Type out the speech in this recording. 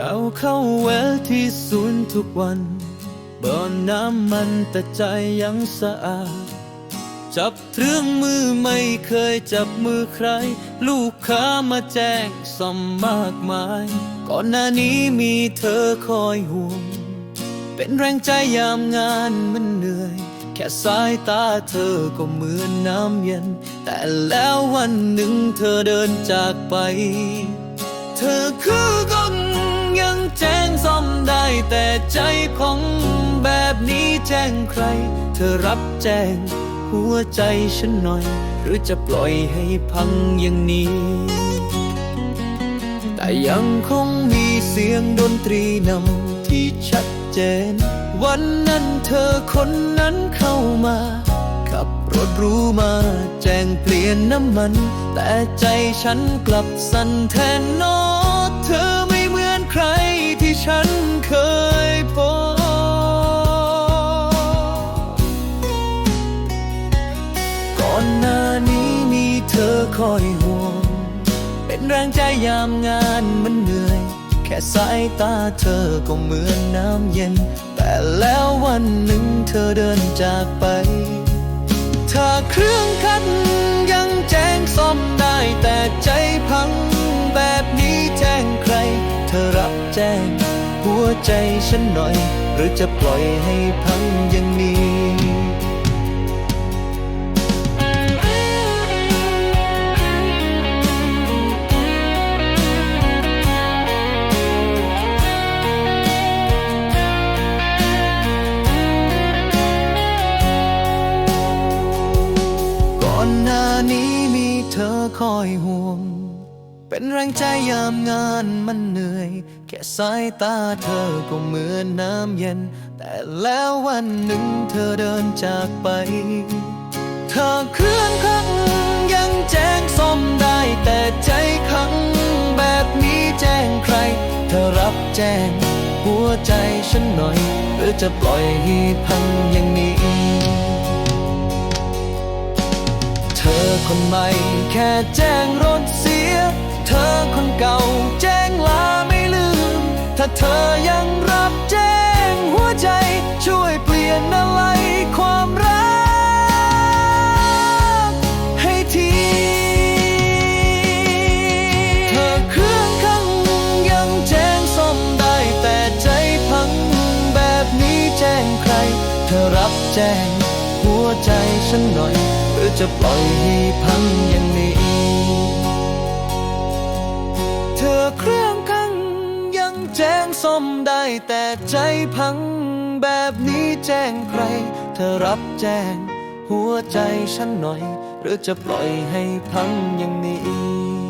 เช้าเข้าแวะที่ศูนย์ทุกวันบ่อน้ำมันแต่ใจยังสะอาด จับเครื่องมือไม่เคยจับมือใคร ลูกค้ามาแจ้งซ่อมมากมาย ก่อนหน้านี้มีเธอคอยห่วง เป็นแรงใจยามงานมันเหนื่อย แค่สายตาเธอก็เหมือนน้ำเย็น แต่แล้ววันหนึ่งเธอเดินจากไป เธอคือคน ใจของแบบนี้แจ้งใคร เธอรับแจ้ง หัวใจฉันหน่อย หรือจะปล่อยให้พังอย่างนี้ แต่ยังคงมีเสียงดนตรีนำที่ชัดเจน วันนั้นเธอคนนั้นเข้ามาขับรถรู้มาแจ้งเปลี่ยนน้ำมัน แต่ใจฉันกลับสั่นแทนนอเธอไม่เหมือนใคร ยห่วง เป็นแรงใจยามงานมันเหนื่อย แค่สายตาเธอก็เหมือนน้ำเย็น แต่แล้ววันหนึ่งเธอเดินจากไปถ้าเครื่องคัดยังแจ้งซ่อมได้แต่ใจพังแบบนี้แจ้งใคร เธอรับแจ้ง หัวใจฉันหน่อย หรือจะปล่อยให้พังอย่างนี้ นี้มีเธอคอยห่วง เป็นแรงใจยามงานมันเหนื่อย แค่สายตาเธอก็เหมือนน้ำเย็น แต่แล้ววันหนึ่งเธอเดินจากไป เธอเคลื่อนครั้งยังแจ้งซ่อมได้แต่ใจขังแบบนี้แจ้งใคร เธอรับแจ้ง หัวใจฉันหน่อย หรือจะปล่อยให้พังอย่างนี้ คนใหม่ แค่แจ้งรถเสีย เธอคนเก่าแจ้งลาไม่ลืม ถ้าเธอยังรับแจ้งหัวใจช่วยเปลี่ยนอะไรความรักให้ทีเธอเครื่องข้างยังแจ้งซ่อมได้แต่ใจพังแบบนี้แจ้งใคร เธอรับแจ้งหัวใจฉันหน่อย จะปล่อยให้พังอย่างนี้ เธอเครื่องขังยังแจ้งซ่อมได้แต่ใจพังแบบนี้แจ้งใคร เธอรับแจ้ง หัวใจฉันหน่อย หรือจะปล่อยให้พังอย่างนี้